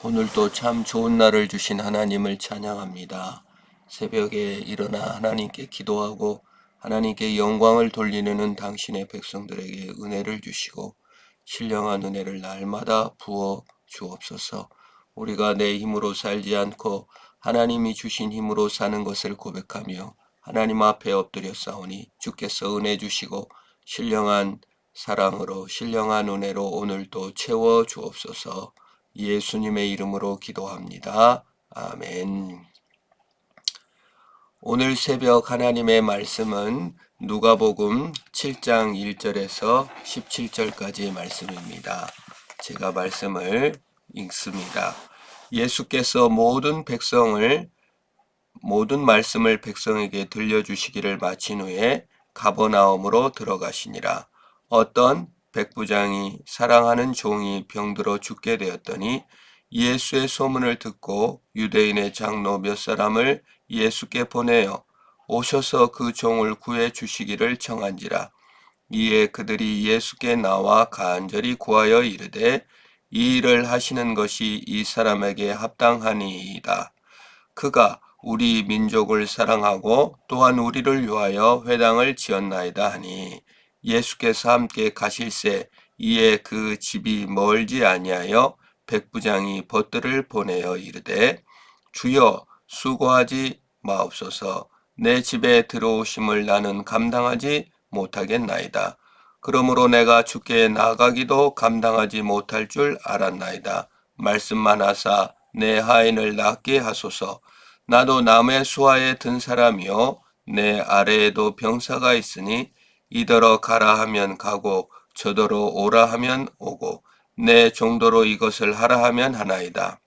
오늘도 참 좋은 날을 주신 하나님을 찬양합니다. 새벽에 일어나 하나님께 기도하고 하나님께 영광을 돌리는 당신의 백성들에게 은혜를 주시고 신령한 은혜를 날마다 부어 주옵소서. 우리가 내 힘으로 살지 않고 하나님이 주신 힘으로 사는 것을 고백하며 하나님 앞에 엎드려 싸우니 주께서 은혜 주시고 신령한 사랑으로 신령한 은혜로 오늘도 채워 주옵소서. 예수님의 이름으로 기도합니다. 아멘. 오늘 새벽 하나님의 말씀은 누가복음 7장 1절에서 17절까지의 말씀입니다. 제가 말씀을 읽습니다. 예수께서 모든 백성을 모든 말씀을 백성에게 들려주시기를 마친 후에 가버나움으로 들어가시니라. 어떤 백부장이 사랑하는 종이 병들어 죽게 되었더니 예수의 소문을 듣고 유대인의 장로 몇 사람을 예수께 보내어 오셔서 그 종을 구해 주시기를 청한지라. 이에 그들이 예수께 나와 간절히 구하여 이르되 이 일을 하시는 것이 이 사람에게 합당하니이다. 그가 우리 민족을 사랑하고 또한 우리를 위하여 회당을 지었나이다 하니 예수께서 함께 가실새 이에 그 집이 멀지 아니하여 백부장이 벗들을 보내어 이르되 주여 수고하지 마옵소서 내 집에 들어오심을 나는 감당하지 못하겠나이다. 그러므로 내가 주께 나가기도 감당하지 못할 줄 알았나이다. 말씀만 하사 내 하인을 낫게 하소서. 나도 남의 수하에 든 사람이요 내 아래에도 병사가 있으니 이더러 가라 하면 가고 저더러 오라 하면 오고 내 정도로 이것을 하라 하면 하나이다.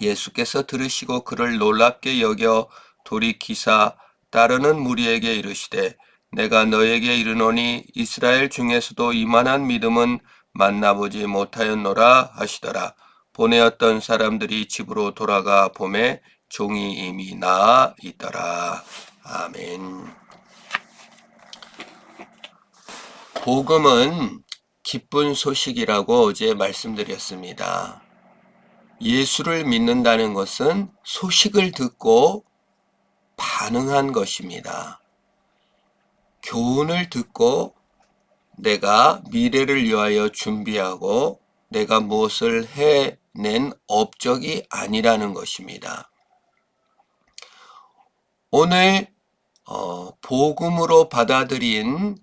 예수께서 들으시고 그를 놀랍게 여겨 돌이키사 따르는 무리에게 이르시되 내가 너에게 이르노니 이스라엘 중에서도 이만한 믿음은 만나보지 못하였노라 하시더라. 보내었던 사람들이 집으로 돌아가 봄에 종이 이미 나아 있더라. 아멘. 복음은 기쁜 소식이라고 어제 말씀드렸습니다. 예수를 믿는다는 것은 소식을 듣고 반응한 것입니다. 교훈을 듣고 내가 미래를 위하여 준비하고 내가 무엇을 해낸 업적이 아니라는 것입니다. 오늘 어, 복음으로 받아들인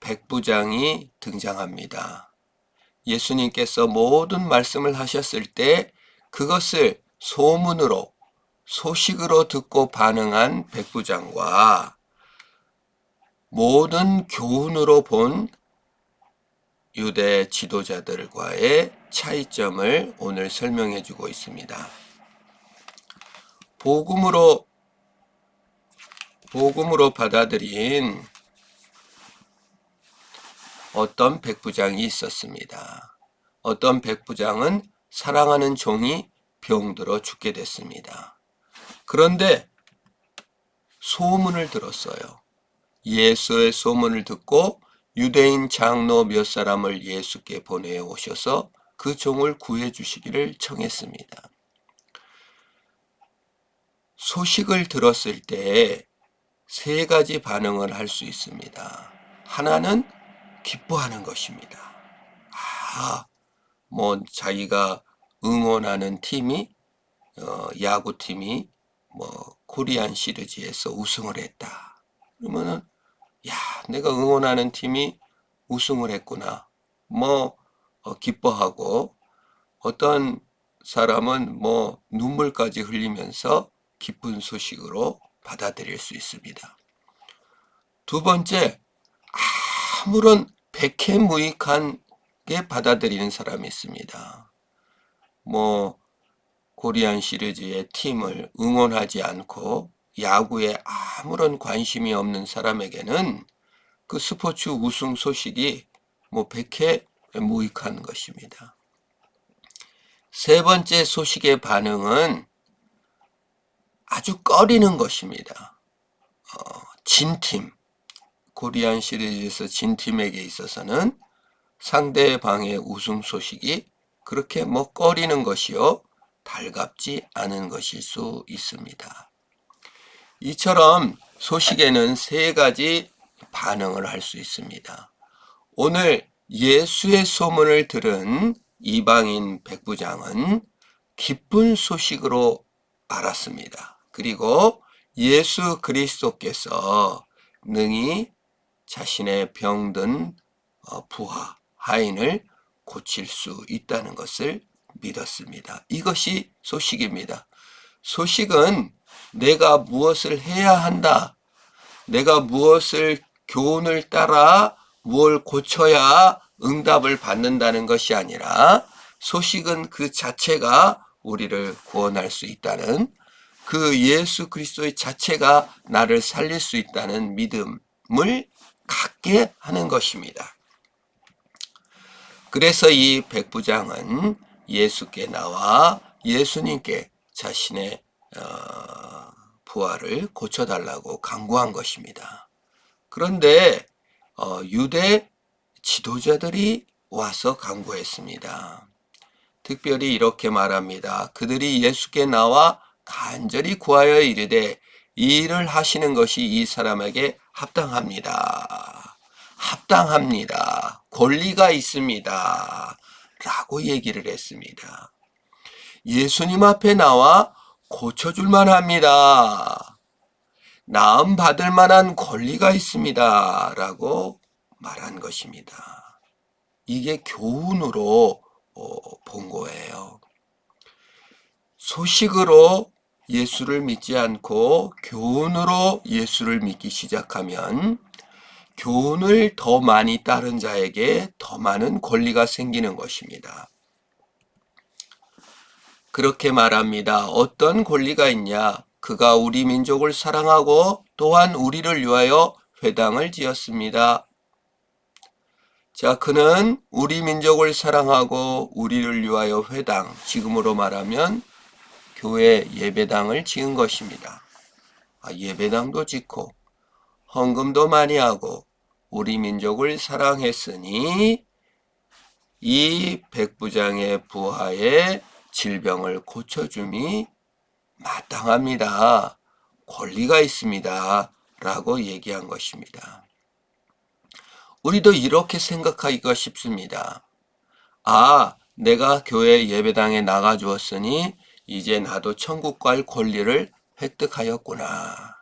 백부장이 등장합니다. 예수님께서 모든 말씀을 하셨을 때 그것을 소문으로 소식으로 듣고 반응한 백부장과 모든 교훈으로 본 유대 지도자들과의 차이점을 오늘 설명해 주고 있습니다. 복음으로 복음으로 받아들인 어떤 백부장이 있었습니다. 어떤 백부장은 사랑하는 종이 병들어 죽게 됐습니다. 그런데 소문을 들었어요. 예수의 소문을 듣고 유대인 장로 몇 사람을 예수께 보내 오셔서 그 종을 구해 주시기를 청했습니다. 소식을 들었을 때 세 가지 반응을 할 수 있습니다. 하나는 기뻐하는 것입니다. 아, 뭐 자기가 응원하는 팀이 어, 야구팀이 뭐 코리안 시리즈에서 우승을 했다. 그러면은 야, 내가 응원하는 팀이 우승을 했구나. 뭐 어, 기뻐하고 어떤 사람은 뭐 눈물까지 흘리면서 기쁜 소식으로 받아들일 수 있습니다. 두 번째, 아무런 백해무익하게 받아들이는 사람이 있습니다. 뭐 코리안 시리즈의 팀을 응원하지 않고 야구에 아무런 관심이 없는 사람에게는 그 스포츠 우승 소식이 뭐 백해 무익한 것입니다. 세 번째 소식의 반응은 아주 꺼리는 것입니다. 어, 진팀, 코리안 시리즈에서 진 팀에게 있어서는 상대방의 우승 소식이 그렇게 뭐 꺼리는 것이요 달갑지 않은 것일 수 있습니다. 이처럼 소식에는 세 가지 반응을 할 수 있습니다. 오늘 예수의 소문을 들은 이방인 백부장은 기쁜 소식으로 알았습니다. 그리고 예수 그리스도께서 능히 자신의 병든 어, 부하, 하인을 고칠 수 있다는 것을 믿었습니다. 이것이 소식입니다. 소식은 내가 무엇을 해야 한다. 내가 무엇을 교훈을 따라 무엇을 고쳐야 응답을 받는다는 것이 아니라 소식은 그 자체가 우리를 구원할 수 있다는 그 예수 그리스도의 자체가 나를 살릴 수 있다는 믿음을 갖게 하는 것입니다. 그래서 이 백부장은 예수께 나와 예수님께 자신의 어, 부하를 고쳐달라고 강구한 것입니다. 그런데 어, 유대 지도자들이 와서 강구했습니다. 특별히 이렇게 말합니다. 그들이 예수께 나와 간절히 구하여 이르되 이 일을 하시는 것이 이 사람에게 합당합니다. 합당합니다. 권리가 있습니다. 라고 얘기를 했습니다. 예수님 앞에 나와 고쳐줄만 합니다. 나음 받을 만한 권리가 있습니다. 라고 말한 것입니다. 이게 교훈으로 어, 본 거예요. 소식으로 예수를 믿지 않고 교훈으로 예수를 믿기 시작하면 교훈을 더 많이 따른 자에게 더 많은 권리가 생기는 것입니다. 그렇게 말합니다. 어떤 권리가 있냐? 그가 우리 민족을 사랑하고 또한 우리를 위하여 회당을 지었습니다. 자, 그는 우리 민족을 사랑하고 우리를 위하여 회당, 지금으로 말하면 교회 예배당을 지은 것입니다. 아, 예배당도 짓고 헌금도 많이 하고 우리 민족을 사랑했으니 이 백부장의 부하의 질병을 고쳐줌이 마땅합니다. 권리가 있습니다. 라고 얘기한 것입니다. 우리도 이렇게 생각하기가 쉽습니다. 아, 내가 교회 예배당에 나가 주었으니 이제 나도 천국 갈 권리를 획득하였구나.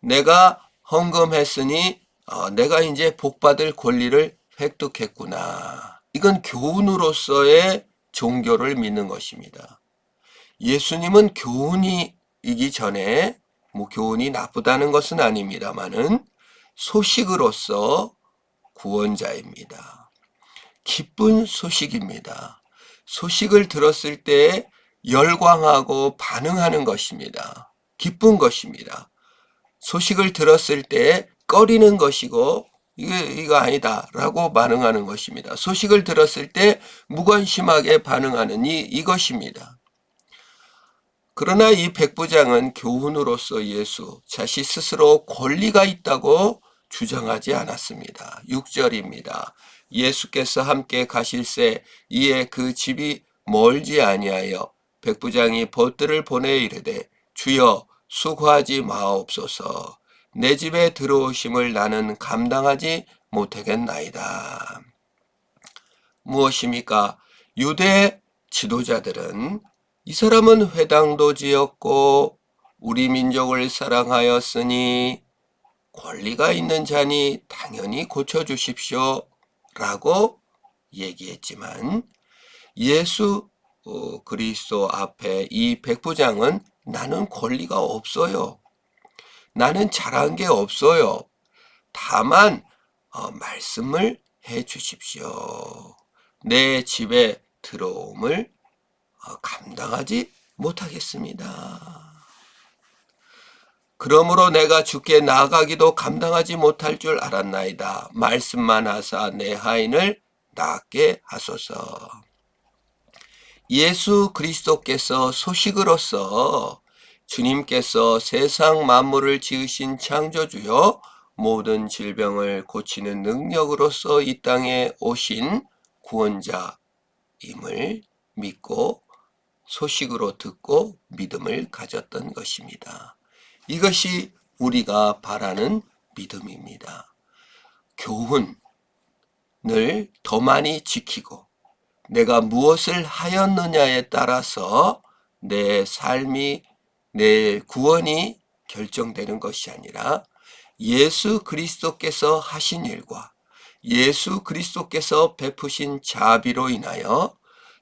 내가 헌금했으니 어, 내가 이제 복받을 권리를 획득했구나. 이건 교훈으로서의 종교를 믿는 것입니다. 예수님은 교훈이기 전에 뭐 교훈이 나쁘다는 것은 아닙니다만은 소식으로서 구원자입니다. 기쁜 소식입니다. 소식을 들었을 때 열광하고 반응하는 것입니다. 기쁜 것입니다. 소식을 들었을 때 꺼리는 것이고 이거 이거 아니다 라고 반응하는 것입니다. 소식을 들었을 때 무관심하게 반응하는 이 이것입니다. 그러나 이 백부장은 교훈으로서 예수 자신 스스로 권리가 있다고 주장하지 않았습니다. 6절입니다. 예수께서 함께 가실새 이에 그 집이 멀지 아니하여 백부장이 벗들을 보내 이르되 주여 수고하지 마옵소서 내 집에 들어오심을 나는 감당하지 못하겠나이다. 무엇입니까? 유대 지도자들은 이 사람은 회당도 지었고 우리 민족을 사랑하였으니 권리가 있는 자니 당연히 고쳐주십시오. 라고 얘기했지만 예수 어, 그리스도 앞에 이 백부장은 나는 권리가 없어요. 나는 잘한 게 없어요. 다만 어, 말씀을 해 주십시오. 내 집에 들어옴을 어, 감당하지 못하겠습니다. 그러므로 내가 주께 나가기도 감당하지 못할 줄 알았나이다. 말씀만 하사 내 하인을 낫게 하소서. 예수 그리스도께서 소식으로서 주님께서 세상 만물을 지으신 창조주요 모든 질병을 고치는 능력으로서 이 땅에 오신 구원자이심을 임을 믿고 소식으로 듣고 믿음을 가졌던 것입니다. 이것이 우리가 바라는 믿음입니다. 교훈을 더 많이 지키고 내가 무엇을 하였느냐에 따라서 내 삶이 내 구원이 결정되는 것이 아니라 예수 그리스도께서 하신 일과 예수 그리스도께서 베푸신 자비로 인하여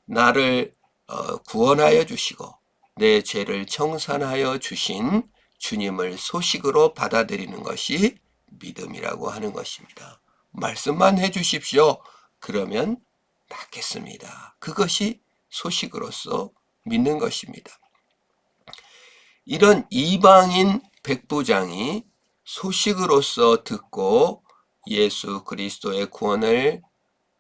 나를 어, 구원하여 주시고 내 죄를 청산하여 주신 주님을 소식으로 받아들이는 것이 믿음이라고 하는 것입니다. 말씀만 해 주십시오. 그러면 낫겠습니다. 그것이 소식으로서 믿는 것입니다. 이런 이방인 백부장이 소식으로서 듣고 예수 그리스도의 구원을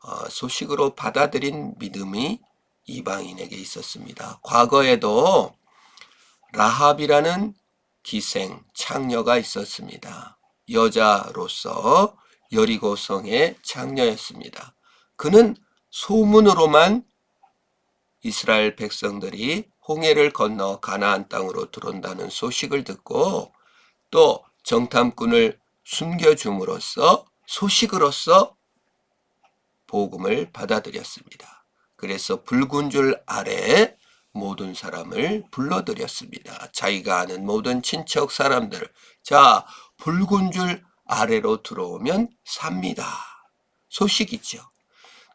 어, 소식으로 받아들인 믿음이 이방인에게 있었습니다. 과거에도 라합이라는 기생 창녀가 있었습니다. 여자로서 여리고성의 창녀였습니다. 그는 소문으로만 이스라엘 백성들이 홍해를 건너 가나안 땅으로 들어온다는 소식을 듣고 또 정탐꾼을 숨겨줌으로써 소식으로서 복음을 받아들였습니다. 그래서 붉은 줄 아래 모든 사람을 불러들였습니다. 자기가 아는 모든 친척 사람들, 자, 붉은 줄 아래로 들어오면 삽니다. 소식이죠.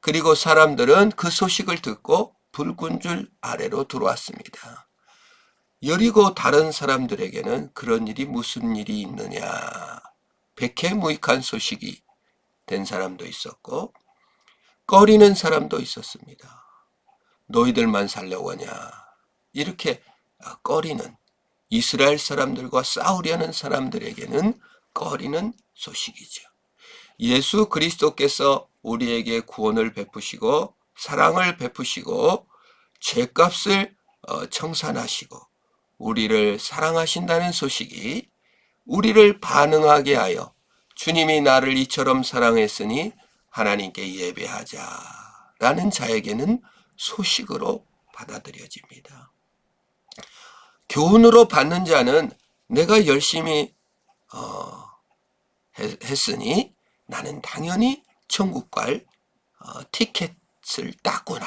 그리고 사람들은 그 소식을 듣고 붉은 줄 아래로 들어왔습니다. 여리고 다른 사람들에게는 그런 일이 무슨 일이 있느냐. 백해무익한 소식이 된 사람도 있었고, 꺼리는 사람도 있었습니다. 너희들만 살려고 하냐. 이렇게 꺼리는 이스라엘 사람들과 싸우려는 사람들에게는 꺼리는 소식이죠. 예수 그리스도께서 우리에게 구원을 베푸시고 사랑을 베푸시고 죄값을 어, 청산하시고 우리를 사랑하신다는 소식이 우리를 반응하게 하여 주님이 나를 이처럼 사랑했으니 하나님께 예배하자라는 자에게는 소식으로 받아들여집니다. 교훈으로 받는 자는 내가 열심히 어, 했 으니 나는 당연히 천국 갈 어, 티켓을 땄구나.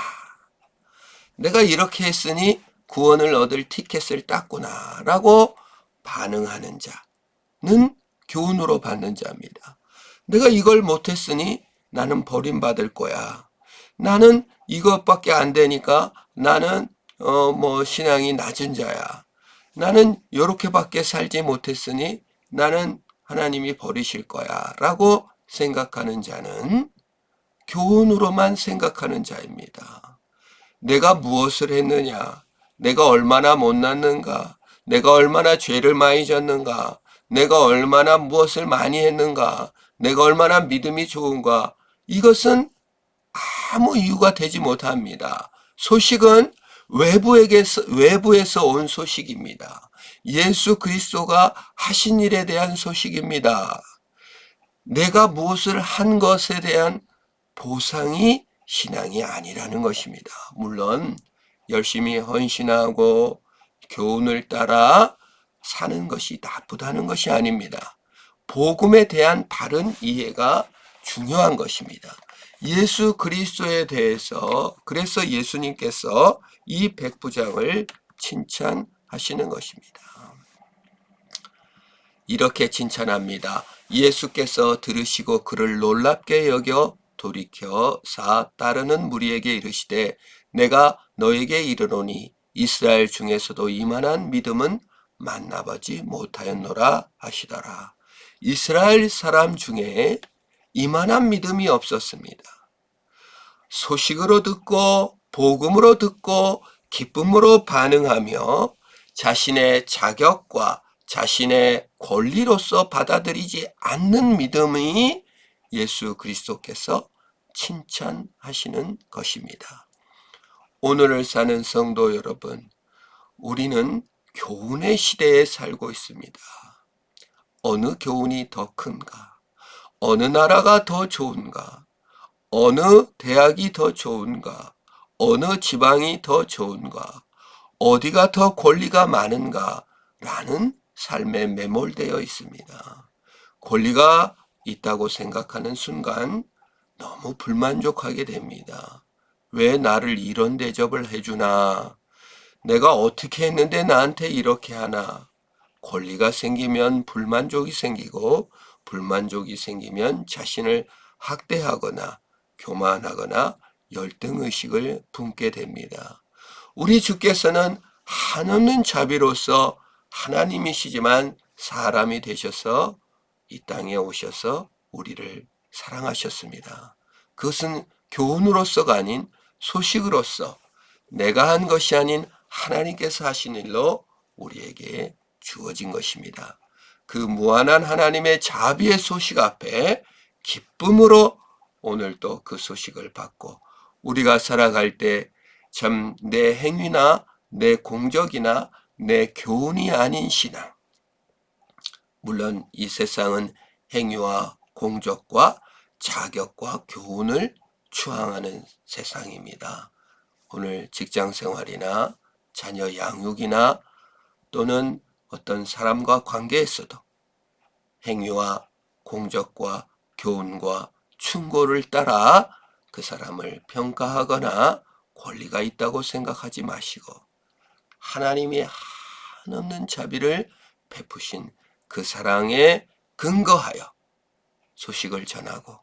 내가 이렇게 했으니 구원을 얻을 티켓을 땄구나. 라고 반응하는 자는 교훈으로 받는 자입니다. 내가 이걸 못했으니 나는 버림받을 거야. 나는 이것밖에 안 되니까 나는 어 뭐 신앙이 낮은 자야. 나는 요렇게밖에 살지 못했으니 나는 하나님이 버리실 거야. 라고 생각하는 자는 교훈으로만 생각하는 자입니다. 내가 무엇을 했느냐? 내가 얼마나 못났는가? 내가 얼마나 죄를 많이 졌는가? 내가 얼마나 무엇을 많이 했는가? 내가 얼마나 믿음이 좋은가? 이것은 아무 이유가 되지 못합니다. 소식은 외부에게서, 외부에서 온 소식입니다. 예수 그리스도가 하신 일에 대한 소식입니다. 내가 무엇을 한 것에 대한 보상이 신앙이 아니라는 것입니다. 물론 열심히 헌신하고 교훈을 따라 사는 것이 나쁘다는 것이 아닙니다. 복음에 대한 바른 이해가 중요한 것입니다. 예수 그리스도에 대해서 그래서 예수님께서 이 백부장을 칭찬하시는 것입니다. 이렇게 칭찬합니다. 예수께서 들으시고 그를 놀랍게 여겨 돌이켜 사 따르는 무리에게 이르시되 내가 너에게 이르노니 이스라엘 중에서도 이만한 믿음은 만나보지 못하였노라 하시더라. 이스라엘 사람 중에 이만한 믿음이 없었습니다. 소식으로 듣고 복음으로 듣고 기쁨으로 반응하며 자신의 자격과 자신의 권리로서 받아들이지 않는 믿음이 예수 그리스도께서 칭찬하시는 것입니다. 오늘을 사는 성도 여러분, 우리는 교훈의 시대에 살고 있습니다. 어느 교훈이 더 큰가? 어느 나라가 더 좋은가? 어느 대학이 더 좋은가? 어느 지방이 더 좋은가, 어디가 더 권리가 많은가, 라는 삶에 매몰되어 있습니다. 권리가 있다고 생각하는 순간 너무 불만족하게 됩니다. 왜 나를 이런 대접을 해주나? 내가 어떻게 했는데 나한테 이렇게 하나? 권리가 생기면 불만족이 생기고, 불만족이 생기면 자신을 학대하거나 교만하거나 열등의식을 품게 됩니다. 우리 주께서는 한없는 자비로서 하나님이시지만 사람이 되셔서 이 땅에 오셔서 우리를 사랑하셨습니다. 그것은 교훈으로서가 아닌 소식으로서 내가 한 것이 아닌 하나님께서 하신 일로 우리에게 주어진 것입니다. 그 무한한 하나님의 자비의 소식 앞에 기쁨으로 오늘 또그 소식을 받고 우리가 살아갈 때 참 내 행위나 내 공적이나 내 교훈이 아닌 신앙. 물론 이 세상은 행위와 공적과 자격과 교훈을 추앙하는 세상입니다. 오늘 직장 생활이나 자녀 양육이나 또는 어떤 사람과 관계에서도 행위와 공적과 교훈과 충고를 따라 그 사람을 평가하거나 권리가 있다고 생각하지 마시고 하나님이 한없는 자비를 베푸신 그 사랑에 근거하여 소식을 전하고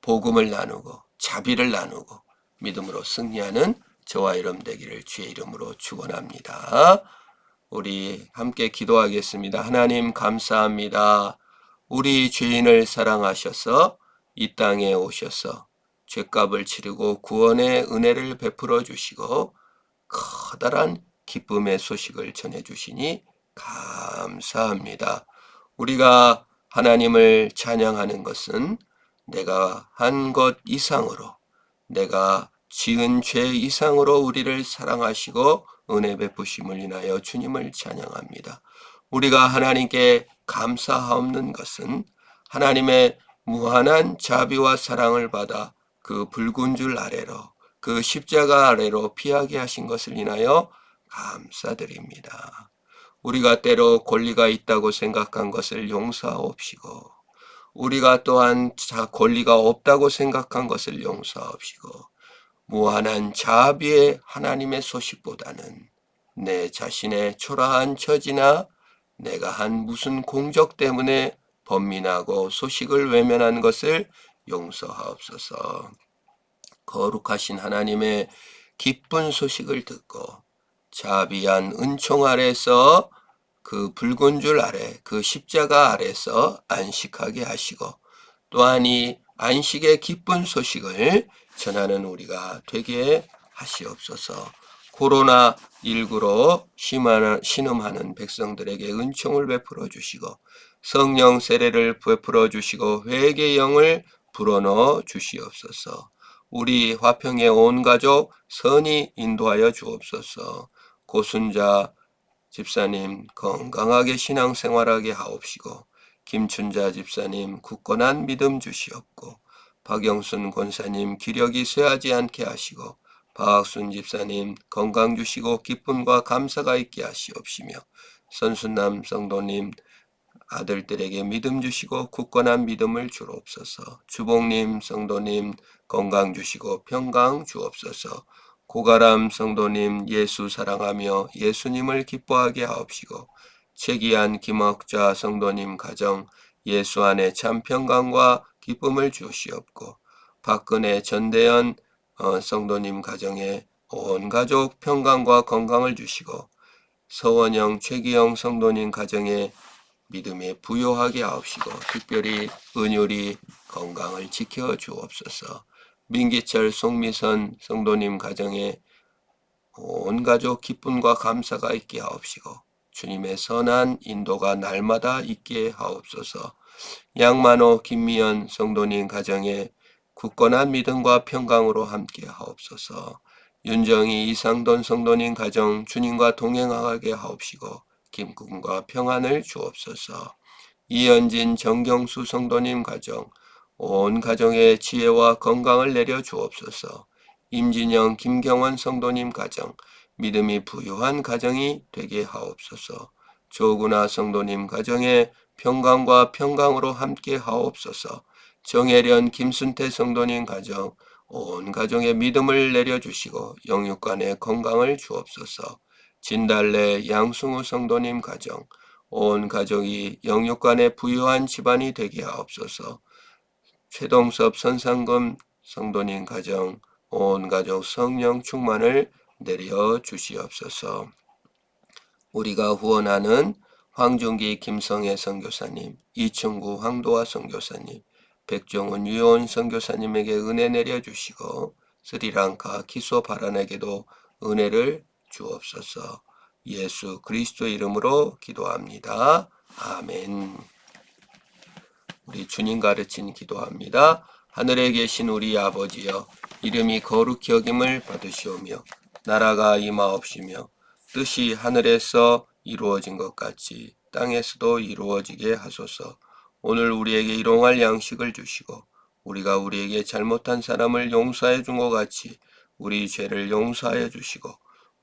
복음을 나누고 자비를 나누고 믿음으로 승리하는 저와 여러분 되기를 주의 이름으로 축원합니다. 우리 함께 기도하겠습니다. 하나님 감사합니다. 우리 죄인을 사랑하셔서 이 땅에 오셔서 죄값을 치르고 구원의 은혜를 베풀어 주시고 커다란 기쁨의 소식을 전해 주시니 감사합니다. 우리가 하나님을 찬양하는 것은 내가 한 것 이상으로 내가 지은 죄 이상으로 우리를 사랑하시고 은혜 베푸심을 인하여 주님을 찬양합니다. 우리가 하나님께 감사하옵는 것은 하나님의 무한한 자비와 사랑을 받아 그 붉은 줄 아래로 그 십자가 아래로 피하게 하신 것을 인하여 감사드립니다. 우리가 때로 권리가 있다고 생각한 것을 용서하옵시고 우리가 또한 자 권리가 없다고 생각한 것을 용서하옵시고 무한한 자비의 하나님의 소식보다는 내 자신의 초라한 처지나 내가 한 무슨 공적 때문에 번민하고 소식을 외면한 것을 용서하옵소서. 거룩하신 하나님의 기쁜 소식을 듣고 자비한 은총 아래서 그 붉은 줄 아래 그 십자가 아래서 안식하게 하시고 또한 이 안식의 기쁜 소식을 전하는 우리가 되게 하시옵소서. 코로나 19로 신음하는 백성들에게 은총을 베풀어 주시고 성령 세례를 베풀어 주시고 회개의 영을 불어넣어 주시옵소서. 우리 화평의 온 가족 선이 인도하여 주옵소서. 고순자 집사님 건강하게 신앙생활하게 하옵시고 김춘자 집사님 굳건한 믿음 주시옵고 박영순 권사님 기력이 쇠하지 않게 하시고 박순 집사님 건강 주시고 기쁨과 감사가 있게 하시옵시며 선순남 성도님 아들들에게 믿음 주시고 굳건한 믿음을 주옵소서. 주복님 성도님 건강 주시고 평강 주옵소서. 고가람 성도님 예수 사랑하며 예수님을 기뻐하게 하옵시고 최기한 김학자 성도님 가정 예수 안에 참 평강과 기쁨을 주시옵고 박근혜 전대현 어, 성도님 가정에 온 가족 평강과 건강을 주시고 서원영 최기영 성도님 가정에 믿음에 부요하게 하옵시고 특별히 은율이 건강을 지켜 주옵소서. 민기철 송미선 성도님 가정에 온 가족 기쁨과 감사가 있게 하옵시고 주님의 선한 인도가 날마다 있게 하옵소서. 양만호 김미연 성도님 가정에 굳건한 믿음과 평강으로 함께 하옵소서. 윤정희 이상돈 성도님 가정 주님과 동행하게 하옵시고 김꿈과 평안을 주옵소서. 이현진 정경수 성도님 가정 온 가정의 지혜와 건강을 내려 주옵소서. 임진영, 김경원 성도님 가정, 믿음이 부유한 가정이 되게 하옵소서. 조구나 성도님 가정에 평강과 평강으로 함께 하옵소서. 정혜련, 김순태 성도님 가정, 온 가정에 믿음을 내려주시고 영육간에 건강을 주옵소서. 진달래, 양승우 성도님 가정, 온 가족이 영육간에 부유한 집안이 되게 하옵소서. 최동섭 선상금 성도님 가정, 온 가족 성령 충만을 내려 주시옵소서. 우리가 후원하는 황중기 김성애 선교사님, 이충구 황도화 선교사님, 백종원 유온 선교사님에게 은혜 내려 주시고 스리랑카 기소 바란에게도 은혜를 주옵소서. 예수 그리스도 이름으로 기도합니다. 아멘. 우리 주님 가르친 기도합니다. 하늘에 계신 우리 아버지여 이름이 거룩히 여김을 받으시오며 나라가 임하옵시며 뜻이 하늘에서 이루어진 것 같이 땅에서도 이루어지게 하소서. 오늘 우리에게 일용할 양식을 주시고 우리가 우리에게 잘못한 사람을 용서해 준 것 같이 우리 죄를 용서하여 주시고